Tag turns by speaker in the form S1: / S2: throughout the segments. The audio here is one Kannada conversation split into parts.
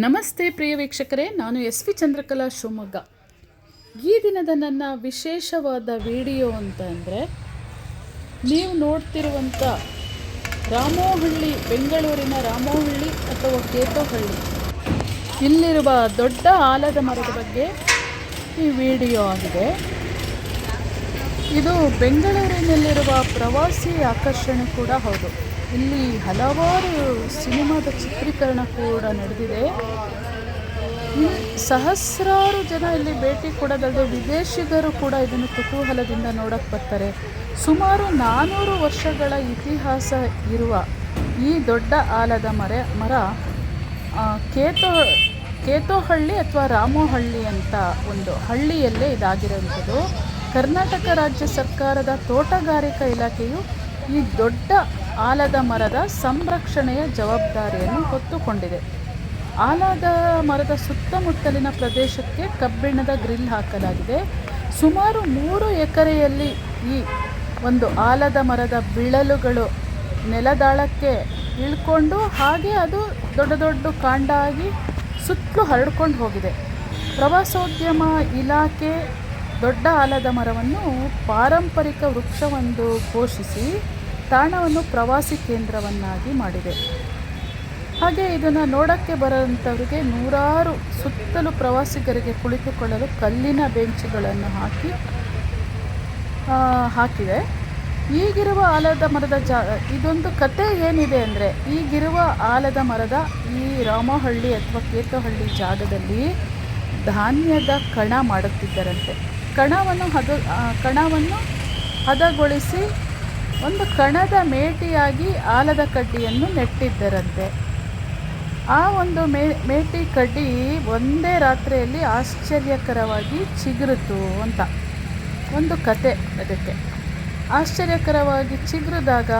S1: ನಮಸ್ತೆ ಪ್ರಿಯ ವೀಕ್ಷಕರೇ, ನಾನು ಎಸ್ ವಿ ಚಂದ್ರಕಲಾ ಶಿವಮೊಗ್ಗ. ಈ ದಿನದ ನನ್ನ ವಿಶೇಷವಾದ ವಿಡಿಯೋ ಅಂತ ಅಂದರೆ ನೀವು ನೋಡ್ತಿರುವಂಥ ರಾಮೋಹಳ್ಳಿ, ಬೆಂಗಳೂರಿನ ರಾಮೋಹಳ್ಳಿ ಅಥವಾ ಕೇತೋಹಳ್ಳಿ. ಇಲ್ಲಿರುವ ದೊಡ್ಡ ಆಲದ ಮರದ ಬಗ್ಗೆ ಈ ವಿಡಿಯೋ ಆಗಿದೆ. ಇದು ಬೆಂಗಳೂರಿನಲ್ಲಿರುವ ಪ್ರವಾಸಿ ಆಕರ್ಷಣೆ ಕೂಡ ಹೌದು. ಇಲ್ಲಿ ಹಲವಾರು ಸಿನಿಮಾದ ಚಿತ್ರೀಕರಣ ಕೂಡ ನಡೆದಿದೆ. ಸಹಸ್ರಾರು ಜನ ಇಲ್ಲಿ ಭೇಟಿ ಕೊಡೋದಲ್ಲದೆ ವಿದೇಶಿಗರು ಕೂಡ ಇದನ್ನು ಕುತೂಹಲದಿಂದ ನೋಡಕ್ಕೆ ಬರ್ತಾರೆ. ಸುಮಾರು ನಾನ್ನೂರು ವರ್ಷಗಳ ಇತಿಹಾಸ ಇರುವ ಈ ದೊಡ್ಡ ಆಲದ ಮರ ಮರ ಕೇತೋ, ಕೇತೋಹಳ್ಳಿ ಅಥವಾ ರಾಮೋಹಳ್ಳಿ ಅಂತ ಒಂದು ಹಳ್ಳಿಯಲ್ಲೇ ಇದಾಗಿರುವಂಥದ್ದು. ಕರ್ನಾಟಕ ರಾಜ್ಯ ಸರ್ಕಾರದ ತೋಟಗಾರಿಕಾ ಇಲಾಖೆಯು ಈ ದೊಡ್ಡ ಆಲದ ಮರದ ಸಂರಕ್ಷಣೆಯ ಜವಾಬ್ದಾರಿಯನ್ನು ಹೊತ್ತುಕೊಂಡಿದೆ. ಆಲದ ಮರದ ಸುತ್ತಮುತ್ತಲಿನ ಪ್ರದೇಶಕ್ಕೆ ಕಬ್ಬಿಣದ ಗ್ರಿಲ್ ಹಾಕಲಾಗಿದೆ. ಸುಮಾರು ಮೂರು ಎಕರೆಯಲ್ಲಿ ಈ ಒಂದು ಆಲದ ಮರದ ಬಿಳಲುಗಳು ನೆಲದಾಳಕ್ಕೆ ಇಳ್ಕೊಂಡು ಹಾಗೆ ಅದು ದೊಡ್ಡ ದೊಡ್ಡ ಕಾಂಡ ಆಗಿ ಸುತ್ತಲೂ ಹರಡ್ಕೊಂಡು ಹೋಗಿದೆ. ಪ್ರವಾಸೋದ್ಯಮ ಇಲಾಖೆ ದೊಡ್ಡ ಆಲದ ಮರವನ್ನು ಪಾರಂಪರಿಕ ವೃಕ್ಷವೆಂದು ಘೋಷಿಸಿ ತಾಣವನ್ನು ಪ್ರವಾಸಿ ಕೇಂದ್ರವನ್ನಾಗಿ ಮಾಡಿದೆ. ಹಾಗೆ ಇದನ್ನು ನೋಡೋಕ್ಕೆ ಬರೋಂಥವ್ರಿಗೆ ನೂರಾರು ಸುತ್ತಲೂ ಪ್ರವಾಸಿಗರಿಗೆ ಕುಳಿತುಕೊಳ್ಳಲು ಕಲ್ಲಿನ ಬೆಂಚುಗಳನ್ನು ಹಾಕಿ ಹಾಕಿದೆ. ಈಗಿರುವ ಆಲದ ಮರದ ಜಾ, ಇದೊಂದು ಕತೆ ಏನಿದೆ ಅಂದರೆ, ಈಗಿರುವ ಆಲದ ಮರದ ಈ ರಾಮಹಳ್ಳಿ ಅಥವಾ ಕೇತೋಹಳ್ಳಿ ಜಾಗದಲ್ಲಿ ಧಾನ್ಯದ ಕಣ ಮಾಡುತ್ತಿದ್ದರಂತೆ. ಕಣವನ್ನು ಹದ ಕಣವನ್ನು ಹದಗೊಳಿಸಿ ಒಂದು ಕಣದ ಮೇಟಿಯಾಗಿ ಆಲದ ಕಡ್ಡಿಯನ್ನು ನೆಟ್ಟಿದ್ದರಂತೆ. ಆ ಒಂದು ಮೇ, ಮೇಟಿ ಕಡ್ಡಿ ಒಂದೇ ರಾತ್ರಿಯಲ್ಲಿ ಆಶ್ಚರ್ಯಕರವಾಗಿ ಚಿಗುರಿತು ಅಂತ. ಒಂದು ಕತೆ ಅದಕ್ಕೆ. ಆಶ್ಚರ್ಯಕರವಾಗಿ ಚಿಗುರಿದಾಗ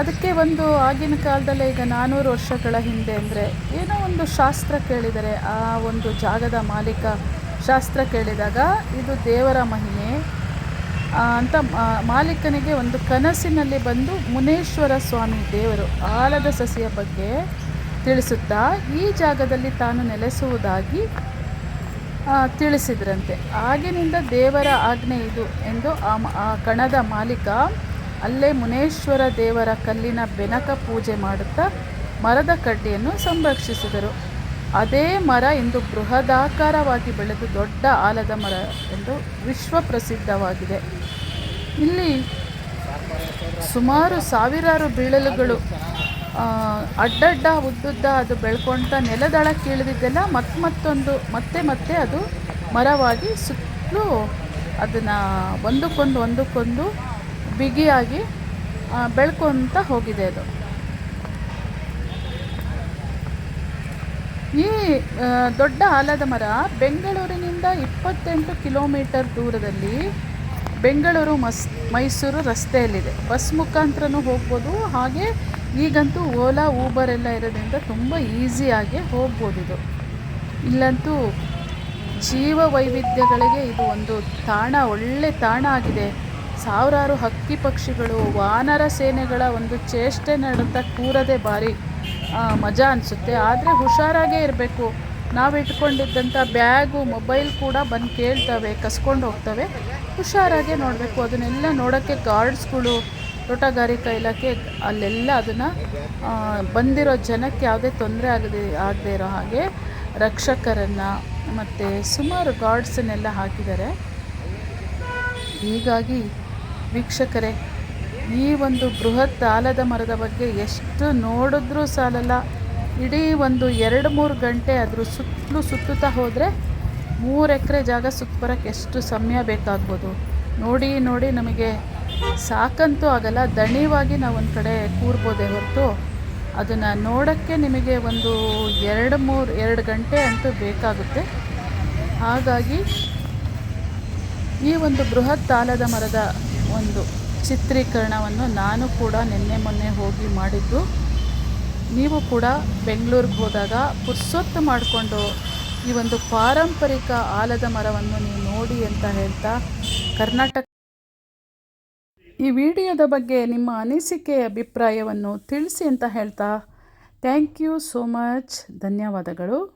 S1: ಅದಕ್ಕೆ ಒಂದು ಆಗಿನ ಕಾಲದಲ್ಲೇ ಈಗ ನಾನ್ನೂರು ವರ್ಷಗಳ ಹಿಂದೆ ಅಂದರೆ ಏನೋ ಒಂದು ಶಾಸ್ತ್ರ ಕೇಳಿದರೆ ಆ ಒಂದು ಜಾಗದ ಮಾಲೀಕ ಶಾಸ್ತ್ರ ಕೇಳಿದಾಗ ಇದು ದೇವರ ಮಹಿಮೆ ಅಂತ ಮಾಲೀಕನಿಗೆ ಒಂದು ಕನಸಿನಲ್ಲಿ ಬಂದು ಮುನೇಶ್ವರ ಸ್ವಾಮಿ ದೇವರು ಆಲದ ಸಸಿಯ ಬಗ್ಗೆ ತಿಳಿಸುತ್ತಾ ಈ ಜಾಗದಲ್ಲಿ ತಾನು ನೆಲೆಸುವುದಾಗಿ ತಿಳಿಸಿದ್ರಂತೆ. ಆಗಿನಿಂದ ದೇವರ ಆಜ್ಞೆ ಇದು ಎಂದು ಆ ಕಣದ ಮಾಲೀಕ ಅಲ್ಲೇ ಮುನೇಶ್ವರ ದೇವರ ಕಲ್ಲಿನ ಬೆನಕ ಪೂಜೆ ಮಾಡುತ್ತಾ ಮರದ ಕಡ್ಡಿಯನ್ನು ಸಂರಕ್ಷಿಸಿದರು. ಅದೇ ಮರ ಇಂದು ಬೃಹದಾಕಾರವಾಗಿ ಬೆಳೆದು ದೊಡ್ಡ ಆಲದ ಮರ ಎಂದು ವಿಶ್ವ ಪ್ರಸಿದ್ಧವಾಗಿದೆ ಇಲ್ಲಿ ಸುಮಾರು ಸಾವಿರಾರು ಬೀಳಲುಗಳು ಅಡ್ಡಡ್ಡ ಉದ್ದುದ್ದ ಅದು ಬೆಳ್ಕೊಳ್ತಾ ನೆಲದಳಕ್ಕೆ ಇಳಿದಿದ್ದೆಲ್ಲ ಮತ್ತೆ ಮತ್ತೊಂದು, ಮತ್ತೆ ಮತ್ತೆ ಅದು ಮರವಾಗಿ ಸುತ್ತಲೂ ಅದನ್ನು ಒಂದಕ್ಕೊಂದು ಒಂದಕ್ಕೊಂದು ಬಿಗಿಯಾಗಿ ಬೆಳ್ಕೊತ ಹೋಗಿದೆ ಅದು. ಈ ದೊಡ್ಡ ಆಲದ ಮರ ಬೆಂಗಳೂರಿನಿಂದ ಇಪ್ಪತ್ತೆಂಟು ಕಿಲೋಮೀಟರ್ ದೂರದಲ್ಲಿ ಬೆಂಗಳೂರು, ಮಸ್, ಮೈಸೂರು ರಸ್ತೆಯಲ್ಲಿದೆ. ಬಸ್ ಮುಖಾಂತರನೂ ಹೋಗ್ಬೋದು. ಹಾಗೆ ಈಗಂತೂ ಓಲಾ, ಊಬರ್ ಎಲ್ಲ ಇರೋದ್ರಿಂದ ತುಂಬ ಈಸಿಯಾಗಿ ಹೋಗ್ಬೋದು ಇದು. ಇಲ್ಲಂತೂ ಜೀವ ವೈವಿಧ್ಯಗಳಿಗೆ ಇದು ಒಂದು ತಾಣ, ಒಳ್ಳೆ ತಾಣ ಆಗಿದೆ. ಸಾವಿರಾರು ಹಕ್ಕಿ ಪಕ್ಷಿಗಳು, ವಾನರ ಸೇನೆಗಳ ಒಂದು ಚೇಷ್ಟೆ ನಡೆದ ಕೂರದೆ ಭಾರಿ ಮಜಾ ಅನಿಸುತ್ತೆ. ಆದರೆ ಹುಷಾರಾಗೇ ಇರಬೇಕು. ನಾವು ಇಟ್ಕೊಂಡಿದ್ದಂಥ ಬ್ಯಾಗು, ಮೊಬೈಲ್ ಕೂಡ ಬಂದು ಕೇಳ್ತವೆ, ಕಸ್ಕೊಂಡು ಹೋಗ್ತವೆ. ಹುಷಾರಾಗೆ ನೋಡಬೇಕು. ಅದನ್ನೆಲ್ಲ ನೋಡೋಕ್ಕೆ ಗಾರ್ಡ್ಸ್ಗಳು, ತೋಟಗಾರಿಕಾ ಇಲಾಖೆ ಅಲ್ಲೆಲ್ಲ ಅದನ್ನು ಬಂದಿರೋ ಜನಕ್ಕೆ ಯಾವುದೇ ತೊಂದರೆ ಆಗದೆ ಆಗದೆ ಇರೋ ಹಾಗೆ ರಕ್ಷಕರನ್ನು ಮತ್ತು ಸುಮಾರು ಗಾರ್ಡ್ಸನ್ನೆಲ್ಲ ಹಾಕಿದ್ದಾರೆ. ಹೀಗಾಗಿ ವೀಕ್ಷಕರೇ ಈ ಒಂದು ಬೃಹತ್ ಆಲದ ಮರದ ಬಗ್ಗೆ ಎಷ್ಟು ನೋಡಿದ್ರೂ ಸಾಲಲ್ಲ. ಇಡೀ ಒಂದು ಎರಡು ಮೂರು ಗಂಟೆ ಅದ್ರ ಸುತ್ತಲೂ ಸುತ್ತುತ್ತಾ ಹೋದರೆ ಮೂರು ಎಕರೆ ಜಾಗ ಸುತ್ತ ಬರೋಕ್ಕೆ ಎಷ್ಟು ಸಮಯ ಬೇಕಾಗ್ಬೋದು? ನೋಡಿ ನೋಡಿ ನಮಗೆ ಸಾಕಂತೂ ಆಗಲ್ಲ, ದಣಿವಾಗಿ ನಾವು ಒಂದು ಕಡೆ ಕೂರ್ಬೋದೇ ಹೊರತು ಅದನ್ನು ನೋಡೋಕ್ಕೆ ನಿಮಗೆ ಒಂದು ಎರಡು ಮೂರು, ಎರಡು ಗಂಟೆ ಅಂತೂ ಬೇಕಾಗುತ್ತೆ. ಹಾಗಾಗಿ ಈ ಒಂದು ಬೃಹತ್ ತಾಲದ ಮರದ ಒಂದು ಚಿತ್ರೀಕರಣವನ್ನು ನಾನು ಕೂಡ ನಿನ್ನೆ ಮೊನ್ನೆ ಹೋಗಿ ಮಾಡಿದ್ದು. ನೀವು ಕೂಡ ಬೆಂಗಳೂರಿಗೆ ಹೋದಾಗ ಪುರ್ಸೊತ್ತು ಮಾಡಿಕೊಂಡು ಈ ಒಂದು ಪಾರಂಪರಿಕ ಆಲದ ಮರವನ್ನು ನೀವು ನೋಡಿ ಅಂತ ಹೇಳ್ತಾ ಕರ್ನಾಟಕ ಈ ವಿಡಿಯೋದ ಬಗ್ಗೆ ನಿಮ್ಮ ಅನಿಸಿಕೆ, ಅಭಿಪ್ರಾಯವನ್ನು ತಿಳಿಸಿ ಅಂತ ಹೇಳ್ತಾ ಥ್ಯಾಂಕ್ ಯು ಸೋ ಮಚ್. ಧನ್ಯವಾದಗಳು.